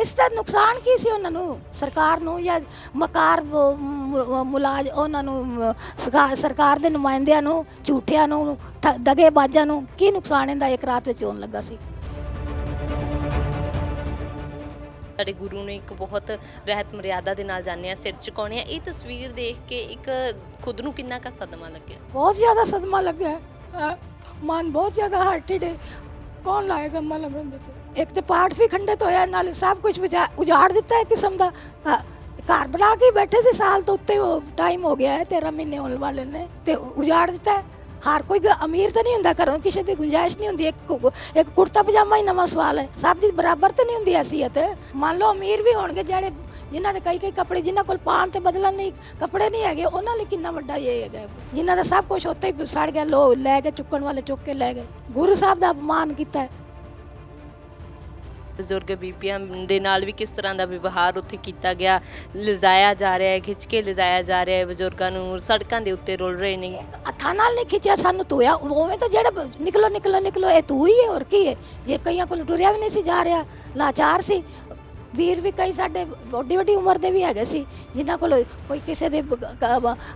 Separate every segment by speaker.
Speaker 1: ਇਸ ਦਾ ਨੁਕਸਾਨ ਕੀ ਸੀ ਉਹਨਾਂ ਨੂੰ? ਸਰਕਾਰ ਨੂੰ ਜਾਂ ਮਕਾਰ ਮੁਲਾਜ ਉਹਨਾਂ ਨੂੰ ਸਰਕਾਰ ਦੇ ਨੁਮਾਇੰਦਿਆਂ ਨੂੰ ਝੂਠਿਆਂ ਨੂੰ ਦਗੇਬਾਜ਼ਾਂ ਨੂੰ ਕੀ ਨੁਕਸਾਨ ਇਹਦਾ ਇੱਕ ਰਾਤ ਵਿੱਚ ਹੋਣ ਲੱਗਾ ਸੀ?
Speaker 2: ਸਾਡੇ ਗੁਰੂ ਨੇ ਇੱਕ ਬਹੁਤ ਰਹਿਤ ਮਰਿਆਦਾ ਦੇ ਨਾਲ ਜਾਣਿਆ ਸਿਰ ਝੁਕਾਉਣੇ ਆ ਇਹ ਤਸਵੀਰ ਦੇਖ ਕੇ ਇੱਕ ਖੁਦ ਨੂੰ ਕਿੰਨਾ ਕਾ ਸਦਮਾ ਲੱਗਿਆ?
Speaker 1: ਬਹੁਤ ਜ਼ਿਆਦਾ ਸਦਮਾ ਲੱਗਿਆ ਮਨ ਬਹੁਤ ਜ਼ਿਆਦਾ ਹਰਟਡ ਹੈ। ਕੌਣ ਲਾਏਗਾ ਮਲਮ ਇਹਦੇ ਤੇ? ਇੱਕ ਤੇ ਪਾਠ ਵੀ ਖੰਡਿਤ ਹੋਇਆ, ਨਾਲੇ ਸਭ ਕੁਝ ਉਜਾੜ ਦਿੱਤਾ ਹੈ ਕਿਸਮ ਦਾ। ਘ- ਘਰ ਬਣਾ ਕੇ ਹੀ ਬੈਠੇ ਸੀ, ਸਾਲ ਤੋਂ ਉੱਤੇ ਟਾਈਮ ਹੋ ਗਿਆ ਹੈ 13 ਮਹੀਨੇ ਹੋਣ ਵਾਲੇ ਨੇ। ਤੇ ਉਜਾੜ ਦਿੱਤਾ ਹੈ। ਹਰ ਕੋਈ ਗ- ਅਮੀਰ ਤਾਂ ਨਹੀਂ ਹੁੰਦਾ ਘਰੋਂ, ਕਿਸੇ ਦੀ ਗੁੰਜਾਇਸ਼ ਨਹੀਂ ਹੁੰਦੀ। ਇੱਕ ਕੁ- ਇੱਕ ਕੁੜਤਾ ਪਜਾਮਾ ਹੀ ਨਵਾਂ ਸਵਾਲ ਹੈ। ਸਭ ਦੀ ਬਰਾਬਰ ਤਾਂ ਨਹੀਂ ਹੁੰਦੀ ਹਸੀਅਤ। ਮੰਨ ਲਓ ਅਮੀਰ ਵੀ ਹੋਣਗੇ, ਜਿਹੜੇ ਜਿਨ੍ਹਾਂ ਦੇ ਕਈ ਕਈ ਕੱਪੜੇ, ਜਿਨ੍ਹਾਂ ਕੋਲ ਪਾਣ ਤੇ ਬਦਲਣ ਨਹੀਂ ਕੱਪੜੇ ਨਹੀਂ ਹੈਗੇ, ਉਹਨਾਂ ਲਈ ਕਿੰਨਾ ਵੱਡਾ ਇਹ ਹੈਗਾ। ਜਿਨ੍ਹਾਂ ਦਾ ਸਭ ਕੁਝ ਉੱਥੇ ਹੀ ਸੜ ਗਿਆ ਲੋ ਲੈ ਕੇ, ਚੁੱਕਣ ਵਾਲੇ ਚੁੱਕ ਕੇ ਲੈ ਗਏ। ਗੁਰੂ ਸਾਹਿਬ ਦਾ ਅਪਮਾਨ ਕੀਤਾ ਹੈ।
Speaker 2: ਬਜ਼ੁਰਗ ਬੀਬੀਆਂ ਦੇ ਨਾਲ ਵੀ ਕਿਸ ਤਰ੍ਹਾਂ ਦਾ ਵਿਵਹਾਰ ਉੱਥੇ ਕੀਤਾ ਗਿਆ, ਲਿਜਾਇਆ ਜਾ ਰਿਹਾ ਹੈ, ਖਿੱਚ ਕੇ ਲਿਜਾਇਆ ਜਾ ਰਿਹਾ ਹੈ ਬਜ਼ੁਰਗਾਂ ਨੂੰ, ਸੜਕਾਂ ਦੇ ਉੱਤੇ ਰੁਲ ਰਹੇ ਨੇ।
Speaker 1: ਹੱਥਾਂ ਨਾਲ ਨਹੀਂ ਖਿੱਚਿਆ, ਸਾਨੂੰ ਧੋਇਆ, ਉਵੇਂ ਤਾਂ ਜਿਹੜਾ ਬ- ਨਿਕਲੋ ਨਿਕਲੋ ਨਿਕਲੋ, ਇਹ ਤੂੰ ਹੀ ਹੈ, ਹੋਰ ਕੀ ਹੈ? ਜੇ ਕਈਆਂ ਕੋਲ ਟੁਰਿਆ ਵੀ ਨਹੀਂ ਸੀ ਜਾ ਰਿਹਾ, ਲਾਚਾਰ ਸੀ। ਵੀਰ ਵੀ ਕਈ ਸਾਡੇ ਵੱਡੀ ਵੱਡੀ ਉਮਰ ਦੇ ਵੀ ਹੈਗੇ ਸੀ, ਜਿਨ੍ਹਾਂ ਕੋਲ ਕੋਈ ਕਿਸੇ ਦੇ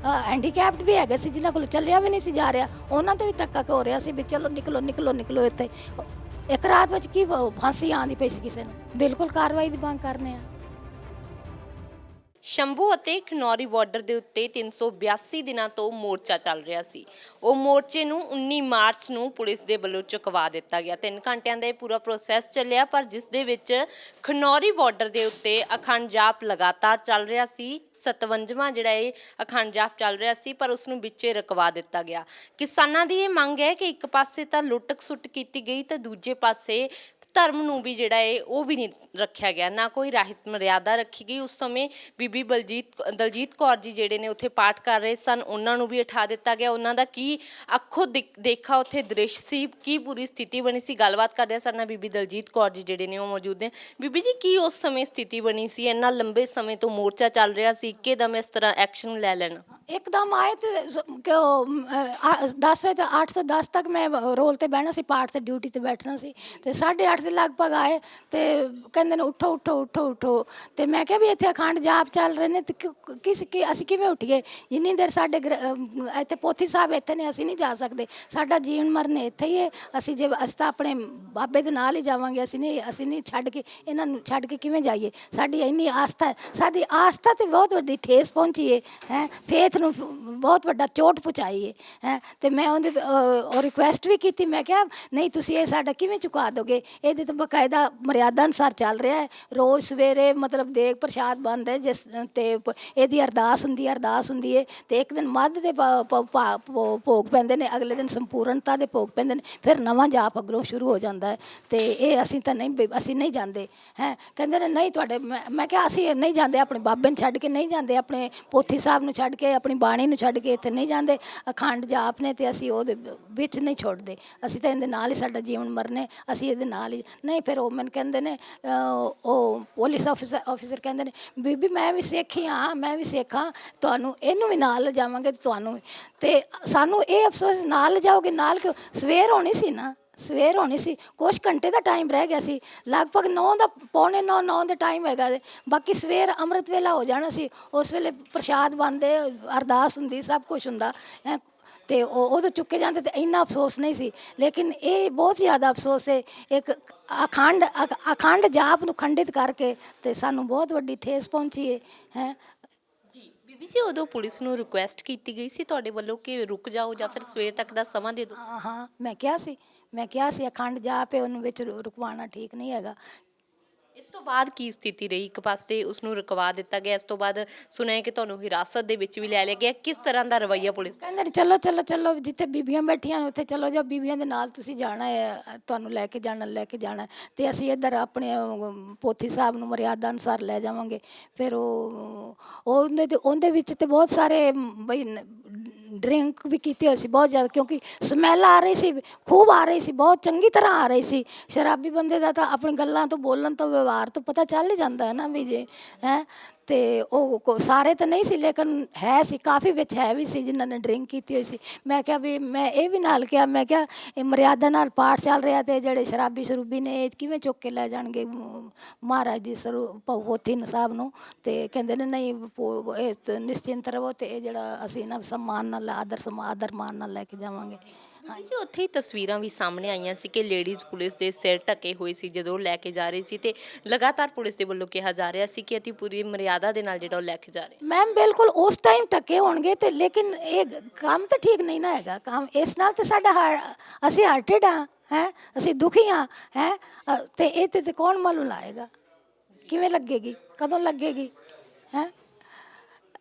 Speaker 1: ਹੈਂਡੀਕੈਪਡ ਵੀ ਹੈਗੇ ਸੀ, ਜਿਨ੍ਹਾਂ ਕੋਲ ਚੱਲਿਆ ਵੀ ਨਹੀਂ ਸੀ ਜਾ ਰਿਹਾ, ਉਹਨਾਂ ਤੇ ਵੀ ਧੱਕਾ ਹੋ ਰਿਹਾ ਸੀ ਵੀ ਚਲੋ ਨਿਕਲੋ ਨਿਕਲੋ ਨਿਕਲੋ ਇੱਥੇ। ਇੱਕ ਰਾਤ ਵਿੱਚ ਕੀ ਫ- ਫਾਂਸੀ ਆਂਦੀ ਪਈ ਸੀ ਕਿਸੇ ਨੂੰ? ਬਿਲਕੁਲ ਕਾਰਵਾਈ ਦੀ ਮੰਗ ਕਰਨੇ ਆ।
Speaker 2: ਸ਼ੰਭੂ ਅਤੇ ਖਨੌਰੀ ਬਾਰਡਰ ਦੇ ਉੱਤੇ 382 ਦਿਨਾਂ ਤੋਂ ਮੋਰਚਾ ਚੱਲ ਰਿਹਾ ਸੀ। ਉਹ ਮੋਰਚੇ ਨੂੰ 19 ਮਾਰਚ ਨੂੰ ਪੁਲਿਸ ਦੇ ਵੱਲੋਂ ਚੁਕਵਾ ਦਿੱਤਾ ਗਿਆ। 3 ਘੰਟਿਆਂ ਦਾ ਇਹ ਪੂਰਾ ਪ੍ਰੋਸੈਸ ਚੱਲਿਆ, ਪਰ ਜਿਸ ਦੇ ਵਿੱਚ ਖਨੌਰੀ ਬਾਰਡਰ ਦੇ ਉੱਤੇ ਅਖੰਡ ਜਾਪ ਲਗਾਤਾਰ ਚੱਲ ਰਿਹਾ ਸੀ 57ਵਾਂ ਜਿਹੜਾ ਇਹ ਅਖੰਡ ਜਾਪ ਚੱਲ ਰਿਹਾ ਸੀ, ਪਰ ਉਸ ਨੂੰ ਵਿੱਚੇ ਰਕਵਾ ਦਿੱਤਾ ਗਿਆ। ਕਿਸਾਨਾਂ ਦੀ ਇਹ ਮੰਗ ਹੈ ਕਿ ਇੱਕ ਪਾਸੇ ਤਾਂ ਲੁੱਟ ਖਸੁੱਟ ਕੀਤੀ ਗਈ ਤੇ ਦੂਜੇ ਪਾਸੇ ਧਰਮ ਨੂੰ ਵੀ ਜਿਹੜਾ ਹੈ ਉਹ ਵੀ ਨਹੀਂ ਰੱਖਿਆ ਗਿਆ। ਨਾ ਕੋਈ ਰਹਿਤ ਮਰਿਆਦਾ ਰੱਖੀ ਗਈ। ਉਸ ਸਮੇਂ ਬੀਬੀ ਬਲਜੀਤ ਦਲਜੀਤ ਕੌਰ ਜੀ ਜਿਹੜੇ ਨੇ ਉੱਥੇ ਪਾਠ ਕਰ ਰਹੇ ਸਨ, ਉਹਨਾਂ ਨੂੰ ਵੀ ਉਠਾ ਦਿੱਤਾ ਗਿਆ। ਉਹਨਾਂ ਦਾ ਕੀ ਅੱਖੋਂ ਦੇਖਾ ਉੱਥੇ ਦ੍ਰਿਸ਼ ਸੀ, ਕੀ ਪੂਰੀ ਸਥਿਤੀ ਬਣੀ ਸੀ? ਗੱਲਬਾਤ ਕਰਦੇ ਹਾਂ ਨਾਲ ਬੀਬੀ ਦਲਜੀਤ ਕੌਰ ਜੀ ਜਿਹੜੇ ਨੇ ਉਹ ਮੌਜੂਦ ਨੇ। ਬੀਬੀ ਜੀ, ਕੀ ਉਸ ਸਮੇਂ ਸਥਿਤੀ ਬਣੀ ਸੀ? ਇੰਨਾ ਲੰਬੇ ਸਮੇਂ ਤੋਂ ਮੋਰਚਾ ਚੱਲ ਰਿਹਾ ਸੀ। ਇੱਕਦਮ ਇਸ ਤਰ੍ਹਾਂ ਐਕਸ਼ਨ ਲੈ ਲੈਣਾ।
Speaker 1: ਇੱਕਦਮ ਆਏ ਤੇ ਸ- 10 ਵਜੇ ਤੋਂ 8 ਤੋਂ 10 ਤੱਕ ਮੈਂ ਰੋਲ ਤੇ ਬਹਿਣਾ ਸੀ, ਪਾਠ ਤੇ ਡਿਊਟੀ ਤੇ ਬੈਠਣਾ ਸੀ। ਤੇ 8:30 ਦੇ ਲਗਭਗ ਆਏ ਤੇ ਕਹਿੰਦੇ ਨੇ ਉੱਠੋ ਉੱਠੋ ਉੱਠੋ ਉੱਠੋ। ਤੇ ਮੈਂ ਕਿਹਾ ਵੀ ਇੱਥੇ ਅਖੰਡ ਜਾਪ ਚੱਲ ਰਹੇ ਨੇ ਤੇ ਕਿਉਂ- ਕਿਸ ਕੀ ਅਸੀਂ ਕਿਵੇਂ ਉੱਠੀਏ? ਜਿੰਨੀ ਦੇਰ ਸਾਡੇ ਗ੍ਰ- ਅਮ, ਇੱਥੇ ਪੋਥੀ ਸਾਹਿਬ ਇੱਥੇ ਨੇ ਅਸੀਂ ਨਹੀਂ ਜਾ ਸਕਦੇ। ਸਾਡਾ ਜੀਵਨ ਮਰਨ ਇੱਥੇ ਹੀ ਹੈ। ਅਸੀਂ ਜੇ ਅਸੀਂ ਤਾਂ ਆਪਣੇ ਬਾਬੇ ਦੇ ਨਾਲ ਹੀ ਜਾਵਾਂਗੇ। ਅਸੀਂ ਨਹੀਂ ਅਸੀਂ ਨਹੀਂ ਛੱਡ ਕੇ ਇਹਨਾਂ ਨੂੰ ਛੱਡ ਕੇ ਕਿਵੇਂ ਜਾਈਏ? ਸਾਡੀ ਇੰਨੀ ਆਸਥਾ ਹੈ ਸਾਡੀ ਆਸਥਾ ਤੇ ਬਹੁਤ ਵੱਡੀ ਠੇਸ ਪਹੁੰਚੀ ਹੈ ਹੈ? ਫੇਥ ਨੂੰ ਫ- ਬਹੁਤ ਵੱਡਾ ਚੋਟ ਪਹੁੰਚਾਈ ਹੈ ਹੈ? ਤੇ ਮੈਂ ਉਹਦੇ ਉਹ ਰਿਕੁਐਸਟ ਵੀ ਕੀਤੀ। ਮੈਂ ਕਿਹਾ ਨਹੀਂ ਤੁਸੀਂ ਇਹ ਸਾਡਾ ਕਿਵੇਂ ਚੁਕਾ ਦੋਗੇ? ਇਹਦੇ ਤਾਂ ਬਕਾਇਦਾ ਮਰਿਆਦਾ ਅਨੁਸਾਰ ਚੱਲ ਰਿਹਾ ਹੈ। ਰੋਜ਼ ਸਵੇਰੇ ਮਤਲਬ ਦੇਗ ਪ੍ਰਸ਼ਾਦ ਬੰਦ ਹੈ, ਜਿਸ ਤੇ ਪ- ਇਹਦੀ ਅਰਦਾਸ ਹੁੰਦੀ ਹੈ, ਅਰਦਾਸ ਹੁੰਦੀ ਹੈ ਤੇ ਇੱਕ ਦਿਨ ਮੱਧ ਦੇ ਭ- ਭ- ਭਾ- ਭੋ- ਭੋਗ ਪੈਂਦੇ ਨੇ, ਅਗਲੇ ਦਿਨ ਸੰਪੂਰਨਤਾ ਦੇ ਭੋਗ ਪੈਂਦੇ ਨੇ, ਫਿਰ ਨਵਾਂ ਜਾਪ ਅਗਲੋਂ ਸ਼ੁਰੂ ਹੋ ਜਾਂਦਾ ਹੈ ਤੇ ਇਹ ਅਸੀਂ ਤਾਂ ਨਹੀਂ ਵੀ- ਅਸੀਂ ਨਹੀਂ ਜਾਂਦੇ, ਹੈ। ਕਹਿੰਦੇ ਨੇ, ਨਹੀਂ ਤੁਹਾਡੇ, ਮੈਂ ਮੈਂ ਕਿਹਾ ਅਸੀਂ ਨਹੀਂ ਜਾਂਦੇ, ਆਪਣੇ ਬਾਬੇ ਨੂੰ ਛੱਡ ਕੇ ਨਹੀਂ ਜਾਂਦੇ, ਆਪਣੇ ਪੋਥੀ ਸਾਹਿਬ ਨੂੰ ਛੱਡ ਕੇ, ਆਪਣੀ ਬਾਣੀ ਨੂੰ ਛੱਡ ਕੇ ਇੱਥੇ ਨਹੀਂ ਜਾਂਦੇ, ਅਖੰਡ ਜਾਪ ਨੇ ਤੇ ਅਸੀਂ ਉਹਦੇ ਵਿੱਚ ਨਹੀਂ ਛੋੜਦੇ ਅਸੀਂ ਤਾਂ ਇਹਦੇ ਨਾਲ ਹੀ ਸਾਡਾ ਜੀਵਨ ਮਰਨੇ ਅਸੀਂ ਇਹਦੇ ਨਾਲ ਹੀ ਨਹੀਂ, ਫਿਰ ਉਹ ਮੈਨੂੰ ਕਹਿੰਦੇ ਨੇ ਉਹ ਪੁਲਿਸ ਆਫੀਸਰ ਆਫੀਸਰ ਕਹਿੰਦੇ ਨੇ, ਬੀਬੀ ਮੈਂ ਵੀ ਸਿੱਖ ਹੀ ਹਾਂ ਮੈਂ ਵੀ ਸਿੱਖ, ਤੁਹਾਨੂੰ ਇਹਨੂੰ ਵੀ ਨਾਲ ਲਿਜਾਵਾਂਗੇ ਤੁਹਾਨੂੰ ਵੀ। ਤੇ ਸਾਨੂੰ ਇਹ ਅਫਸੋਸ, ਨਾਲ ਲਿਜਾਓਗੇ ਨਾਲ ਕਿਉਂ ਸਵੇਰ ਹੋਣੀ ਸੀ ਨਾ, ਸਵੇਰ ਹੋਣੀ ਸੀ, ਕੁਛ ਘੰਟੇ ਦਾ ਟਾਈਮ ਰਹਿ ਗਿਆ ਸੀ, ਲਗਭਗ 9 ਦਾ, ਪੌਣੇ 9 9 ਦਾ ਟਾਈਮ ਹੈਗਾ ਬਾਕੀ ਸਵੇਰ ਅੰਮ੍ਰਿਤ ਵੇਲਾ ਹੋ ਜਾਣਾ ਸੀ, ਉਸ ਵੇਲੇ ਪ੍ਰਸ਼ਾਦ ਬੰਦੇ ਅਰਦਾਸ ਹੁੰਦੀ, ਸਭ ਕੁਝ ਹੁੰਦਾ, ਹੈਂ। ਤੇ ਉਹ ਉਦੋਂ ਚੁੱਕੇ ਜਾਂਦੇ ਤੇ ਇੰਨਾ ਅਫਸੋਸ ਨਹੀਂ ਸੀ। ਲੇਕਿਨ ਇਹ ਬਹੁਤ ਜ਼ਿਆਦਾ ਅਫਸੋਸ ਹੈ ਇੱਕ ਅਖੰਡ ਅਖ- ਅਖੰਡ ਜਾਪ ਨੂੰ ਖੰਡਿਤ ਕਰਕੇ ਤੇ ਸਾਨੂੰ ਬਹੁਤ ਵੱਡੀ ਠੇਸ ਪਹੁੰਚੀ ਹੈ ਹੈ।
Speaker 2: ਜੀ ਬੀਬੀ ਜੀ ਉਦੋਂ ਪੁਲਿਸ ਨੂੰ ਰਿਕੁਐਸਟ ਕੀਤੀ ਗਈ ਸੀ ਤੁਹਾਡੇ ਵੱਲੋਂ ਕਿ ਰੁਕ ਜਾਓ ਜਾਂ ਫਿਰ ਸਵੇਰ ਤੱਕ ਦਾ ਸਮਾਂ ਦੇ ਦਿਓ?
Speaker 1: ਹਾਂ ਹਾਂ ਮੈਂ ਕਿਹਾ ਸੀ ਮੈਂ ਕਿਹਾ ਸੀ ਅਖੰਡ ਜਾਪ ਹੈ ਉਹਨੂੰ ਵਿੱਚ ਰੁ- ਰੁਕਵਾਉਣਾ ਠੀਕ ਨਹੀਂ ਹੈਗਾ।
Speaker 2: ਇਸ ਤੋਂ ਬਾਅਦ ਕੀ ਸਥਿਤੀ ਰਹੀ? ਇੱਕ ਪਾਸੇ ਉਸ ਨੂੰ ਰੁਕਵਾ ਦਿੱਤਾ ਗਿਆ ਇਸ ਤੋਂ ਬਾਅਦ ਸੁਣਿਆ ਕਿ ਤੁਹਾਨੂੰ ਹਿਰਾਸਤ ਦੇ ਵਿੱਚ ਵੀ ਲੈ ਲਿਆ ਗਿਆ। ਕਿਸ ਤਰ੍ਹਾਂ ਦਾ ਰਵੱਈਆ ਪੁਲਿਸ ਦਾ?
Speaker 1: ਕਹਿੰਦੇ ਨੇ ਚਲੋ ਚਲੋ ਚਲੋ ਜਿੱਥੇ ਬੀਬੀਆਂ ਬੈਠੀਆਂ ਨੇ ਉੱਥੇ ਚਲੋ ਜਾ ਬੀਬੀਆਂ ਦੇ ਨਾਲ ਤੁਸੀਂ ਜਾਣਾ ਹੈ ਤੁਹਾਨੂੰ ਲੈ ਕੇ ਜਾਣਾ ਲੈ ਕੇ ਜਾਣਾ ਤੇ ਅਸੀਂ ਇੱਧਰ ਆਪਣੇ ਅਮ, ਪੋਥੀ ਸਾਹਿਬ ਨੂੰ ਮਰਿਆਦਾ ਅਨੁਸਾਰ ਲੈ ਜਾਵਾਂਗੇ। ਫਿਰ ਉਹ ਉਹਦੇ ਤੇ ਉਹਦੇ ਵਿੱਚ ਤੇ ਬਹੁਤ ਸਾਰੇ ਅਮ, ਬਈ ਡਰਿੰਕ ਵੀ ਕੀਤੀ ਹੋਈ ਸੀ ਬਹੁਤ ਜ਼ਿਆਦਾ, ਕਿਉਂਕਿ ਸਮੈਲ ਆ ਰਹੀ ਸੀ, ਖੂਬ ਆ ਰਹੀ ਸੀ, ਬਹੁਤ ਚੰਗੀ ਤਰ੍ਹਾਂ ਆ ਰਹੀ ਸੀ। ਸ਼ਰਾਬੀ ਬੰਦੇ ਦਾ ਤਾਂ ਆਪਣੀ ਗੱਲਾਂ ਤੋਂ, ਬੋਲਣ ਤੋਂ, ਵਿਵਹਾਰ ਤੋਂ ਪਤਾ ਚੱਲ ਹੀ ਜਾਂਦਾ ਹੈ ਨਾ ਵੀ ਜੇ, ਹੈ। ਤੇ ਉਹ ਕੋ- ਸਾਰੇ ਤਾਂ ਨਹੀਂ ਸੀ, ਲੇਕਿਨ ਹੈ ਸੀ, ਕਾਫੀ ਵਿੱਚ ਹੈ ਵੀ ਸੀ, ਜਿਨ੍ਹਾਂ ਨੇ ਡਰਿੰਕ ਕੀਤੀ ਹੋਈ ਸੀ। ਮੈਂ ਕਿਹਾ ਵੀ, ਮੈਂ ਇਹ ਵੀ ਨਾਲ ਕਿਹਾ, ਮੈਂ ਕਿਹਾ, ਇਹ ਮਰਿਆਦਾ ਨਾਲ ਪਾਠ ਚੱਲ ਰਿਹਾ ਤੇ ਜਿਹੜੇ ਸ਼ਰਾਬੀ ਸ਼ਰੂਬੀ ਨੇ, ਇਹ ਕਿਵੇਂ ਚੁੱਕ ਕੇ ਲੈ ਜਾਣਗੇ? ਮ- ਮਹਾਰਾਜ ਦੀ ਸਰੂ ਪੋਥੀ ਨੂੰ ਸਾਹਿਬ ਨੂੰ। ਤੇ ਕਹਿੰਦੇ ਨੇ, ਨਹੀਂ ਪੋ- ਇਹ ਤਾਂ ਨਿਸ਼ਚਿੰਤ ਰਹੋ ਤੇ ਇਹ ਜਿਹੜਾ ਅਸੀਂ ਨਾ ਸਨਮਾਨ ਨਾਲ, ਆਦਰ ਸਮਾਨ ਆਦਰ ਮਾਨ ਨਾਲ ਲੈ ਕੇ ਜਾਵਾਂਗੇ।
Speaker 2: ਹਾਂਜੀ ਉੱਥੇ ਹੀ ਤਸਵੀਰਾਂ ਵੀ ਸਾਹਮਣੇ ਆਈਆਂ ਸੀ ਕਿ ਲੇਡੀਜ਼ ਪੁਲਿਸ ਦੇ ਸਿਰ ਢਕੇ ਹੋਏ ਸੀ ਜਦੋਂ ਲੈ ਕੇ ਜਾ ਰਹੀ ਸੀ ਤੇ ਲਗਾਤਾਰ ਪੁਲਿਸ ਦੇ ਵੱਲੋਂ ਕਿਹਾ ਜਾ ਰਿਹਾ ਸੀ ਕਿ ਅਸੀਂ ਪੂਰੀ ਮਰਿਆਦਾ ਦੇ ਨਾਲ ਜਿਹੜਾ ਉਹ ਲੈ ਕੇ ਜਾ ਰਹੇ।
Speaker 1: ਮੈਮ ਬਿਲਕੁਲ ਉਸ ਟਾਈਮ ਟੱਕੇ ਹੋਣਗੇ ਤੇ ਲੇਕਿਨ ਇਹ ਕੰਮ ਤਾਂ ਠੀਕ ਨਹੀਂ ਨਾ ਹੈਗਾ। ਕੰਮ ਇਸ ਨਾਲ ਤੇ ਸਾਡਾ ਹਾਰ- ਅਸੀਂ ਹਾਰਟਡ ਆ ਹੈ? ਅਸੀਂ ਦੁਖੀ ਆ ਹੈ? ਤੇ ਇਹ ਤੇ ਤੇ ਕੌਣ ਮਾਲੂਮ ਲਾਏਗਾ? ਕਿਵੇਂ ਲੱਗੇਗੀ? ਕਦੋਂ ਲੱਗੇਗੀ?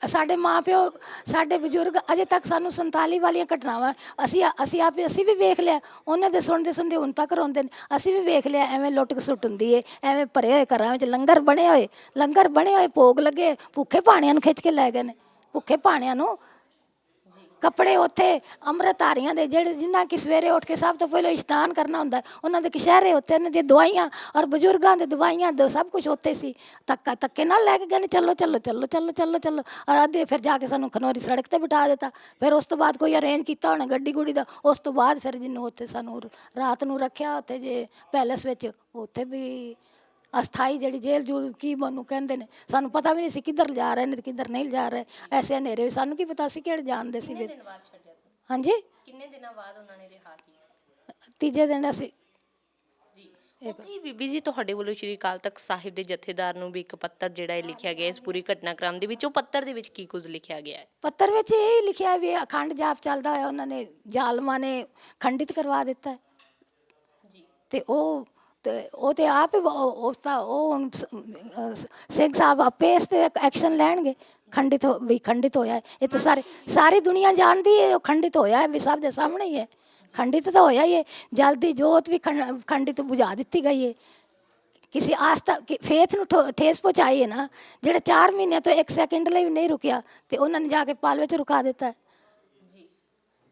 Speaker 1: ਸਾਡੇ ਮਾਪਿਓ, ਸਾਡੇ ਬਜ਼ੁਰਗ ਅਜੇ ਤੱਕ ਸਾਨੂੰ 47 ਵਾਲੀਆਂ ਘਟਨਾਵਾਂ, ਅਸੀਂ ਅਸੀਂ ਆਪੇ, ਅਸੀਂ ਵੀ ਵੇਖ ਲਿਆ। ਉਹਨਾਂ ਦੇ ਸੁਣਦੇ ਸੁਣਦੇ ਹੁਣ ਤੱਕ ਰੋਂਦੇ ਨੇ। ਅਸੀਂ ਵੀ ਵੇਖ ਲਿਆ, ਐਵੇਂ ਲੁੱਟ ਖਸੁੱਟ ਹੁੰਦੀ ਏ, ਐਵੇਂ ਭਰੇ ਹੋਏ ਘਰਾਂ ਵਿੱਚ ਲੰਗਰ ਬਣੇ ਹੋਏ, ਲੰਗਰ ਬਣੇ ਹੋਏ, ਭੋਗ ਲੱਗੇ, ਭੁੱਖੇ ਪਾਣੀਆਂ ਨੂੰ ਖਿੱਚ ਕੇ ਲੈ ਗਏ ਨੇ। ਭੁੱਖੇ ਪਾਣੀਆਂ ਨੂੰ ਕੱਪੜੇ ਉੱਥੇ ਅੰਮ੍ਰਿਤਧਾਰੀਆਂ ਦੇ ਜਿਹੜੇ ਜਿਨ੍ਹਾਂ ਕਿ ਸਵੇਰੇ ਉੱਠ ਕੇ ਸਭ ਤੋਂ ਪਹਿਲਾਂ ਇਸ਼ਨਾਨ ਕਰਨਾ ਹੁੰਦਾ, ਉਹਨਾਂ ਦੇ ਕਿਸ਼ਹਿਰੇ ਉੱਤੇ ਉਹਨਾਂ ਦੀਆਂ ਦਵਾਈਆਂ ਔਰ ਬਜ਼ੁਰਗਾਂ ਦੇ ਦਵਾਈਆਂ ਦੇ ਸਭ ਕੁਝ ਉੱਥੇ ਸੀ। ਧੱਕਾ ਧੱਕੇ ਨਾਲ ਲੈ ਕੇ ਗਏ ਨੇ, ਚੱਲੋ ਚੱਲੋ ਚੱਲੋ ਚੱਲੋ ਚੱਲੋ, ਚਲੋ। ਔਰ ਅੱਧੇ ਫਿਰ ਜਾ ਕੇ ਸਾਨੂੰ ਖਨੌਰੀ ਸੜਕ ਤੇ ਬਿਠਾ ਦਿੱਤਾ। ਫਿਰ ਉਸ ਤੋਂ ਬਾਅਦ ਕੋਈ ਅਰੇਂਜ ਕੀਤਾ ਹੋਣਾ ਗੱਡੀ ਗੁੱਡੀ ਦਾ, ਉਸ ਤੋਂ ਬਾਅਦ ਫਿਰ ਜਿਹਨੂੰ ਉੱਥੇ ਸਾਨੂੰ ਰਾਤ ਨੂੰ ਰੱਖਿਆ, ਉੱਥੇ ਜੇ ਪੈਲਸ ਵਿੱਚ, ਉੱਥੇ ਵੀ ਅਸਥਾਈ ਜਿਹੜੀ ਜੇਲ੍ਹ ਜੂਲ ਕੀ ਮੈਨੂੰ ਕਹਿੰਦੇ ਨੇ? ਸਾਨੂੰ ਪਤਾ ਵੀ ਨਹੀਂ ਸੀ ਕਿੱਧਰ ਜਾ ਰਹੇ ਨੇ ਤੇ ਕਿੱਧਰ ਨਹੀਂ ਜਾ ਰਹੇ। ਐਸੇ ਹਨੇਰੇ ਵਿੱਚ ਸਾਨੂੰ ਕੀ ਪਤਾ ਸੀ ਕਿਹੜੇ ਜਾਣਦੇ ਸੀ ਵੀ
Speaker 2: ਦਿਨ ਬਾਅਦ ਛੱਡਿਆ ਤੁਹਾਨੂੰ
Speaker 1: ਹਾਂਜੀ?
Speaker 2: ਕਿੰਨੇ ਦਿਨਾਂ ਬਾਅਦ ਉਹਨਾਂ ਨੇ ਰਿਹਾ ਕੀਤਾ
Speaker 1: ਤੀਜੇ ਦਿਨ ਅਸੀਂ
Speaker 2: ਜੀ। ਉੱਥੇ ਹੀ ਬੀਬੀ ਜੀ ਤੁਹਾਡੇ ਵੱਲੋਂ ਸ਼੍ਰੀ ਅਕਾਲ ਤਖਤ ਸਾਹਿਬ ਦੇ ਜਥੇਦਾਰ ਨੂੰ ਵੀ ਇੱਕ ਪੱਤਰ ਜਿਹੜਾ ਇਹ ਲਿਖਿਆ ਗਿਆ ਇਸ ਪੂਰੀ ਘਟਨਾਕ੍ਰਮ ਦੇ ਵਿੱਚ ਉਹ ਪੱਤਰ ਦੇ ਵਿੱਚ ਕੀ ਕੁਝ ਲਿਖਿਆ ਗਿਆ ਹੈ?
Speaker 1: ਪੱਤਰ ਵਿੱਚ ਇਹ ਹੀ ਲਿਖਿਆ ਵੀ ਅਖੰਡ ਜਾਪ ਚੱਲਦਾ ਹੋਇਆ ਉਹਨਾਂ ਨੇ ਜ਼ਾਲਮਾਂ ਨੇ ਖੰਡਿਤ ਕਰਵਾ ਦਿੱਤਾ। ਹੈ।
Speaker 2: ਜੀ।
Speaker 1: ਤੇ ਉਹ ਤੇ ਉਹ ਤੇ ਆਪ ਹੀ ਉਹ- ਉਸ ਦਾ ਉਹ ਹੁਣ ਸ- ਅਹ ਸਿੰਘ ਸਾਹਿਬ ਆਪੇ ਇਸ ਤੇ ਐਕਸ਼ਨ ਲੈਣਗੇ। ਖੰਡਿਤ ਹੋ- ਵੀ ਖੰਡਿਤ ਹੋਇਆ ਹੈ। ਇਹ ਤਾਂ ਸਾਰੇ, ਸਾਰੀ ਦੁਨੀਆ ਜਾਣਦੀ ਹੈ, ਉਹ ਖੰਡਿਤ ਹੋਇਆ ਹੈ, ਵੀ ਸਭ ਦੇ ਸਾਹਮਣੇ ਹੀ ਹੈ। ਖੰਡਿਤ ਤਾਂ ਹੋਇਆ ਹੀ ਹੈ। ਜਲਦੀ ਜੋਤ ਵੀ ਖੰਡ- ਖੰਡਿਤ ਬੁਝਾ ਦਿੱਤੀ ਗਈ ਹੈ। ਕਿਸੇ ਆਸਥਾ ਫੇਥ ਨੂੰ ਠੋ- ਠੇਸ ਪਹੁੰਚਾਈ ਹੈ ਨਾ, ਜਿਹੜੇ 4 ਮਹੀਨੇ ਤੋਂ 1 ਸੈਕਿੰਡ ਲਈ ਵੀ ਨਹੀਂ ਰੁਕਿਆ, ਤੇ ਉਹਨਾਂ ਨੇ ਜਾ ਕੇ ਪਾਲ ਵਿੱਚ ਰੁਕਾ ਦਿੱਤਾ ਹੈ।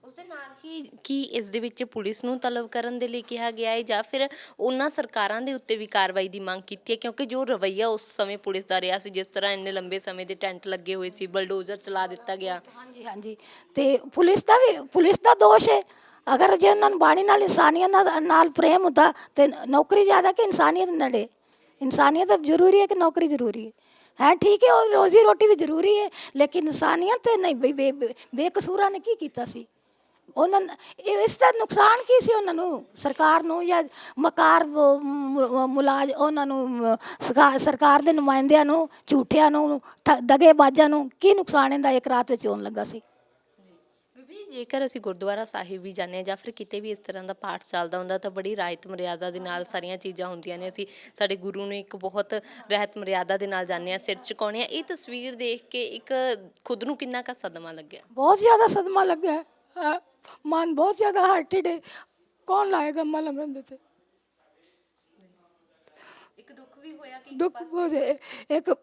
Speaker 2: ਉਸ ਦੇ ਨਾਲ ਹੀ ਕੀ ਇਸ ਦੇ ਵਿੱਚ ਪੁਲਿਸ ਨੂੰ ਤਲਬ ਕਰਨ ਦੇ ਲਈ ਕਿਹਾ ਗਿਆ ਹੈ ਜਾਂ ਫਿਰ ਉਹਨਾਂ ਸਰਕਾਰਾਂ ਦੇ ਉੱਤੇ ਵੀ ਕਾਰਵਾਈ ਦੀ ਮੰਗ ਕੀਤੀ ਹੈ? ਕਿਉਂਕਿ ਜੋ ਰਵੱਈਆ ਉਸ ਸਮੇਂ ਪੁਲਿਸ ਦਾ ਰਿਹਾ ਸੀ, ਜਿਸ ਤਰ੍ਹਾਂ ਇੰਨੇ ਲੰਬੇ ਸਮੇਂ ਦੇ ਟੈਂਟ ਲੱਗੇ ਹੋਏ ਸੀ, ਬਲਡੋਜ਼ਰ ਚਲਾ ਦਿੱਤਾ ਗਿਆ।
Speaker 1: ਹਾਂਜੀ ਹਾਂਜੀ। ਤੇ ਪੁਲਿਸ ਦਾ ਵੀ, ਪੁਲਿਸ ਦਾ ਦੋਸ਼ ਹੈ। ਅਗਰ ਜੇ ਉਹਨਾਂ ਨੂੰ ਬਾਣੀ ਨਾਲ, ਇਨਸਾਨੀਅਤ ਨਾਲ- ਨਾਲ ਪ੍ਰੇਮ ਹੁੰਦਾ, ਤੇ ਨੌਕਰੀ ਜ਼ਿਆਦਾ ਕਿ ਇਨਸਾਨੀਅਤ ਨੜੇ? ਇਨਸਾਨੀਅਤ ਜ਼ਰੂਰੀ ਹੈ ਕਿ ਨੌਕਰੀ ਜ਼ਰੂਰੀ ਹੈ? ਹੈ, ਠੀਕ ਹੈ, ਉਹ ਰੋਜ਼ੀ ਰੋਟੀ ਵੀ ਜ਼ਰੂਰੀ ਹੈ, ਲੇਕਿਨ ਇਨਸਾਨੀਅਤ ਤੇ ਨਹੀਂ, ਬਈ ਬੇ- ਬੇ- ਬੇਕਸੂਰਾਂ ਨੇ ਕੀ ਕੀਤਾ ਸੀ? ਉਹਨਾਂ ਇਹ ਇਸ ਦਾ ਨੁਕਸਾਨ ਕੀ ਸੀ ਉਹਨਾਂ ਨੂੰ? ਸਰਕਾਰ ਨੂੰ ਜਾਂ ਮਕਾਰ ਵ- ਮੁਲਾਜ ਉਹਨਾਂ ਨੂੰ ਸਰਕਾਰ ਦੇ ਨੁਮਾਇੰਦਿਆਂ ਨੂੰ ਝੂਠਿਆਂ ਨੂੰ ਦਗੇਬਾਜ਼ਾਂ ਨੂੰ ਕੀ ਨੁਕਸਾਨ ਇਹਦਾ ਇੱਕ ਰਾਤ ਵਿੱਚ ਹੋਣ ਲੱਗਾ ਸੀ?
Speaker 2: ਬੀਬੀ ਜੇਕਰ ਅਸੀਂ ਗੁਰਦੁਆਰਾ ਸਾਹਿਬ ਵੀ ਜਾਂਦੇ ਹਾਂ ਜਾਂ ਫਿਰ ਕਿਤੇ ਵੀ ਇਸ ਤਰ੍ਹਾਂ ਦਾ ਪਾਠ ਚੱਲਦਾ ਹੁੰਦਾ ਤਾਂ ਬੜੀ ਰਾਇਤ ਮਰਿਆਦਾ ਦੇ ਨਾਲ ਸਾਰੀਆਂ ਚੀਜ਼ਾਂ ਹੁੰਦੀਆਂ ਨੇ। ਅਸੀਂ ਸਾਡੇ ਗੁਰੂ ਨੂੰ ਇੱਕ ਬਹੁਤ ਰਹਿਤ ਮਰਿਆਦਾ ਦੇ ਨਾਲ ਜਾਂਦੇ ਹਾਂ ਸਿਰ ਝੁਕਾਉਂਦੇ ਹਾਂ। ਇਹ ਤਸਵੀਰ ਦੇਖ ਕੇ ਇੱਕ ਖੁਦ ਨੂੰ ਕਿੰਨਾ ਕੁ ਸਦਮਾ ਲੱਗਿਆ?
Speaker 1: ਬਹੁਤ ਜ਼ਿਆਦਾ ਸਦਮਾ ਲੱਗਾ ਹੈ ਹਾਂ, ਮਨ ਬਹੁਤ ਜ਼ਿਆਦਾ ਹਰਟਡ ਹੈ ਕੌਣ ਲਾਏਗਾ ਮਲਮ ਇਹਦੇ ਤੇ?
Speaker 2: ਇੱਕ ਦੁੱਖ ਵੀ ਹੋਇਆ ਕਿ
Speaker 1: ਦੁੱਖ ਬਹੁਤ ਹੈ। ਇੱਕ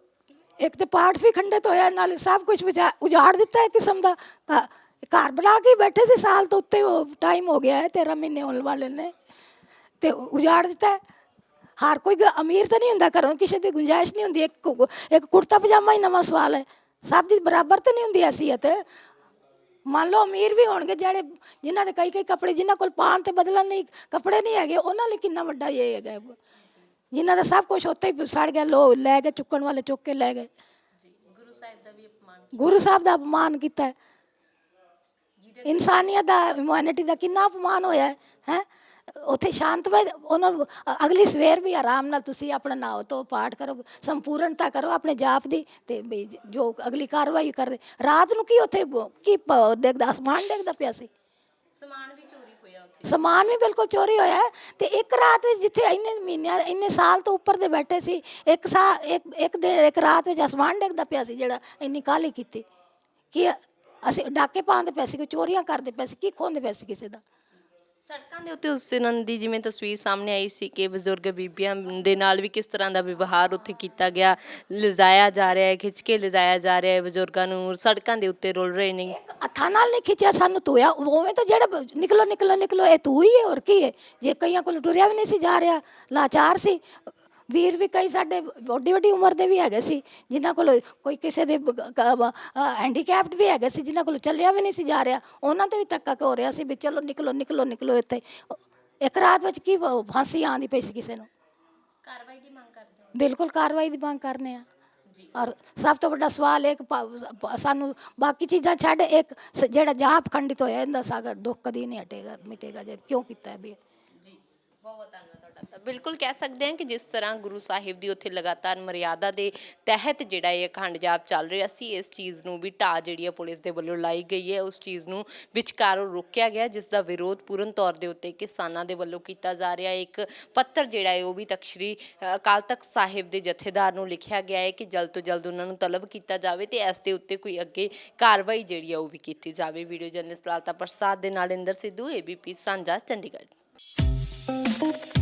Speaker 1: ਇੱਕ ਤੇ ਪਾਠ ਵੀ ਖੰਡਿਤ ਹੋਇਆ ਨਾਲ ਸਭ ਕੁਝ ਉਜਾੜ ਦਿੱਤਾ ਹੈ ਕਿਸਮ ਦਾ। ਘਰ ਬਣਾ ਕੇ ਬੈਠੇ ਸੀ ਸਾਲ ਤੋਂ ਉੱਤੇ ਟਾਈਮ ਹੋ ਗਿਆ ਹੈ 13 ਮਹੀਨੇ ਹੋਣ ਵਾਲੇ ਨੇ। ਤੇ ਉਜਾੜ ਦਿੱਤਾ ਹੈ। ਹਰ ਕੋਈ ਅਮੀਰ ਤਾਂ ਨਹੀਂ ਹੁੰਦਾ ਘਰੋਂ ਕਿਸੇ ਦੀ ਗੁੰਜਾਇਸ਼ ਨਹੀਂ ਹੁੰਦੀ। ਇੱਕ ਇੱਕ ਕੁੜਤਾ ਪਜਾਮਾ ਹੀ ਨਵਾਂ ਸਵਾਲ ਹੈ। ਸਭ ਦੀ ਬਰਾਬਰ ਤਾਂ ਨਹੀਂ ਹੁੰਦੀ ਹਸੀਅਤ ਮੰਨ ਲਓ ਅਮੀਰ ਵੀ ਹੋਣਗੇ ਜਿਹੜੇ ਜਿਨ੍ਹਾਂ ਦੇ ਕਈ ਕਈ ਕੱਪੜੇ ਜਿਨ੍ਹਾਂ ਕੋਲ ਪਾਣ ਤੇ ਬਦਲਣ ਲਈ ਕੱਪੜੇ ਨਹੀਂ ਹੈਗੇ ਉਹਨਾਂ ਲਈ ਕਿੰਨਾ ਵੱਡਾ ਇਹ ਹੈਗਾ। ਜਿਨ੍ਹਾਂ ਦਾ ਸਭ ਕੁਝ ਉੱਤੇ ਹੀ ਸੜ ਗਿਆ ਲੋ ਲੈ ਕੇ ਚੁੱਕਣ ਵਾਲੇ ਚੁੱਕ ਕੇ ਲੈ ਗਏ
Speaker 2: ਗੁਰੂ ਸਾਹਿਬ ਦਾ ਵੀ ਅਪਮਾਨ
Speaker 1: ਗੁਰੂ ਸਾਹਿਬ ਦਾ ਅਪਮਾਨ ਕੀਤਾ ਇਨਸਾਨੀਅਤ ਦਾ ਹਿਊਮੈਨਿਟੀ ਦਾ ਕਿੰਨਾ ਅਪਮਾਨ ਹੋਇਆ ਹੈ ਹੈਂ? ਉੱਥੇ ਸ਼ਾਂਤਮਈ ਉਹਨਾਂ ਅਗਲੀ ਸਵੇਰ ਵੀ ਆਰਾਮ ਨਾਲ ਤੁਸੀਂ ਆਪਣਾ ਨਾਓ ਤੋਂ ਪਾਠ ਕਰੋ ਸੰਪੂਰਨਤਾ ਕਰੋ ਆਪਣੇ ਜਾਪ ਦੀ ਤੇ ਵੀ ਜ- ਅਗਲੀ ਕਾਰਵਾਈ ਕਰਦੇ ਰਾਤ ਨੂੰ ਕੀ ਉੱਥੇ ਕੀ ਪ- ਦੇਖਦਾ ਅਸਮਾਨ ਦੇਖਦਾ ਪਿਆ ਸੀ?
Speaker 2: ਸਮਾਨ ਵੀ ਚੋਰੀ ਹੋਇਆ ਉੱਥੇ।
Speaker 1: ਸਮਾਨ ਵੀ ਬਿਲਕੁਲ ਚੋਰੀ ਹੋਇਆ ਹੈ ਤੇ ਇੱਕ ਰਾਤ ਵਿੱਚ ਜਿੱਥੇ ਇੰਨੇ ਮਹੀਨਿਆਂ ਇੰਨੇ ਸਾਲ ਤੋਂ ਉੱਪਰ ਦੇ ਬੈਠੇ ਸੀ ਇੱਕ ਸਾ ਇੱਕ ਇੱਕ ਦਿਨ ਇੱਕ ਰਾਤ ਵਿੱਚ ਅਸਮਾਨ ਡਿੱਗਦਾ ਪਿਆ ਸੀ ਜਿਹੜਾ ਇੰਨੀ ਕਾਹਲੀ ਕੀਤੀ। ਕਿ ਅਸੀਂ ਡਾਕੇ ਪਾਉਂਦੇ ਪਏ ਸੀ ਕੋਈ ਚੋਰੀਆਂ ਕਰਦੇ ਪਏ ਸੀ ਕੀ ਖੋਹਦੇ ਪਏ ਸੀ ਕਿਸੇ ਦਾ?
Speaker 2: ਸੜਕਾਂ ਦੇ ਉੱਤੇ ਉਸ ਦਿਨ ਦੀ ਜਿਵੇਂ ਤਸਵੀਰ ਸਾਹਮਣੇ ਆਈ ਸੀ ਕਿ ਬਜ਼ੁਰਗ ਬੀਬੀਆਂ ਦੇ ਨਾਲ ਵੀ ਕਿਸ ਤਰ੍ਹਾਂ ਦਾ ਵਿਵਹਾਰ ਉੱਥੇ ਕੀਤਾ ਗਿਆ, ਲਿਜਾਇਆ ਜਾ ਰਿਹਾ ਹੈ, ਖਿੱਚ ਕੇ ਲਿਜਾਇਆ ਜਾ ਰਿਹਾ ਹੈ, ਬਜ਼ੁਰਗਾਂ ਨੂੰ ਸੜਕਾਂ ਦੇ ਉੱਤੇ ਰੁਲ ਰਹੇ ਨੇ।
Speaker 1: ਹੱਥਾਂ ਨਾਲ ਨਹੀਂ ਖਿੱਚਿਆ, ਸਾਨੂੰ ਧੋਇਆ ਉਵੇਂ ਤਾਂ ਜਿਹੜਾ ਨਿਕਲੋ ਨਿਕਲੋ ਨਿਕਲੋ, ਇਹ ਤੂੰ ਹੀ ਹੈ, ਹੋਰ ਕੀ ਹੈ? ਜੇ ਕਈਆਂ ਕੋਲ ਟੁਰਿਆ ਵੀ ਨਹੀਂ ਸੀ ਜਾ ਰਿਹਾ, ਲਾਚਾਰ ਸੀ ਵੀਰ ਵੀ ਕਈ ਸਾਡੇ ਵੱਡੀ ਵੱਡੀ ਉਮਰ ਦੇ ਵੀ ਹੈਗੇ ਸੀ ਜਿਨ੍ਹਾਂ ਕੋਲ ਕੋਈ ਕਿਸੇ ਦੇ ਹੈਂਡੀਕੈਪਡ ਵੀ ਹੈਗੇ ਸੀ ਜਿਨ੍ਹਾਂ ਕੋਲ ਚੱਲਿਆ ਵੀ ਨਹੀਂ ਸੀ ਜਾ ਰਿਹਾ ਉਹਨਾਂ ਤੇ ਵੀ ਧੱਕਾ ਹੋ ਰਿਹਾ ਸੀ ਵੀ ਚਲੋ ਨਿਕਲੋ ਨਿਕਲੋ ਨਿਕਲੋ ਇੱਥੇ। ਇੱਕ ਰਾਤ ਵਿੱਚ ਕੀ ਫਾਂਸੀ ਆਂਦੀ ਪਈ ਸੀ ਕਿਸੇ ਨੂੰ?
Speaker 2: ਕਾਰਵਾਈ ਦੀ ਮੰਗ ਕਰਦੇ ਹੋ?
Speaker 1: ਬਿਲਕੁਲ ਕਾਰਵਾਈ ਦੀ ਮੰਗ ਕਰਨੇ ਆ। ਔਰ ਸਭ ਤੋਂ ਵੱਡਾ ਸਵਾਲ ਇੱਕ ਸਾਨੂੰ ਬਾਕੀ ਚੀਜ਼ਾਂ ਛੱਡ ਇੱਕ ਜਿਹੜਾ ਜਾਪ ਖੰਡਿਤ ਹੋਇਆ ਇਹਦਾ ਸਾਗਰ ਦੁੱਖ ਕਦੀ ਨਹੀਂ ਹਟੇਗਾ ਮਿਟੇਗਾ ਜੇ ਕਿਉਂ ਕੀਤਾ ਹੈ ਵੀ
Speaker 2: ਬਹੁਤ ਬਹੁਤ ਧੰਨਵਾਦ ਤੁਹਾਡਾ। ਤਾਂ ਬਿਲਕੁਲ ਕਹਿ ਸਕਦੇ ਹਾਂ ਕਿ ਜਿਸ ਤਰ੍ਹਾਂ ਗੁਰੂ ਸਾਹਿਬ ਦੀ ਉੱਥੇ ਲਗਾਤਾਰ ਮਰਿਆਦਾ ਦੇ ਤਹਿਤ ਜਿਹੜਾ ਇਹ ਅਖੰਡ ਜਾਪ ਚੱਲ ਰਿਹਾ ਸੀ, ਇਸ ਚੀਜ਼ ਨੂੰ ਵੀ ਢਾਹ ਜਿਹੜੀ ਹੈ ਪੁਲਿਸ ਦੇ ਵੱਲੋਂ ਲਾਈ ਗਈ ਹੈ, ਉਸ ਚੀਜ਼ ਨੂੰ ਵਿਚਕਾਰੋਂ ਰੋਕਿਆ ਗਿਆ, ਜਿਸ ਦਾ ਵਿਰੋਧ ਪੂਰਨ ਤੌਰ ਦੇ ਉੱਤੇ ਕਿਸਾਨਾਂ ਦੇ ਵੱਲੋਂ ਕੀਤਾ ਜਾ ਰਿਹਾ ਹੈ। ਇੱਕ ਪੱਤਰ ਜਿਹੜਾ ਹੈ, ਉਹ ਵੀ ਤਖਤ ਸ੍ਰੀ ਅਕਾਲ ਤਖਤ ਸਾਹਿਬ ਦੇ ਜਥੇਦਾਰ ਨੂੰ ਲਿਖਿਆ ਗਿਆ ਹੈ ਕਿ ਜਲਦ ਤੋਂ ਜਲਦ ਉਹਨਾਂ ਨੂੰ ਤਲਬ ਕੀਤਾ ਜਾਵੇ ਤੇ ਇਸ ਦੇ ਉੱਤੇ ਕੋਈ ਅੱਗੇ ਕਾਰਵਾਈ ਜਿਹੜੀ ਹੈ ਉਹ ਵੀ ਕੀਤੀ ਜਾਵੇ। ਵੀਡੀਓ ਜਰਨਲਿਸਟ ਲਾਲਤਾ ਪ੍ਰਸਾਦ ਦੇ ਨਾਲ ਇੰਦਰ ਸਿੱਧੂ ਏਬੀਪੀ ਸਾਂਝਾ ਚੰਡੀਗੜ੍ਹ। thank you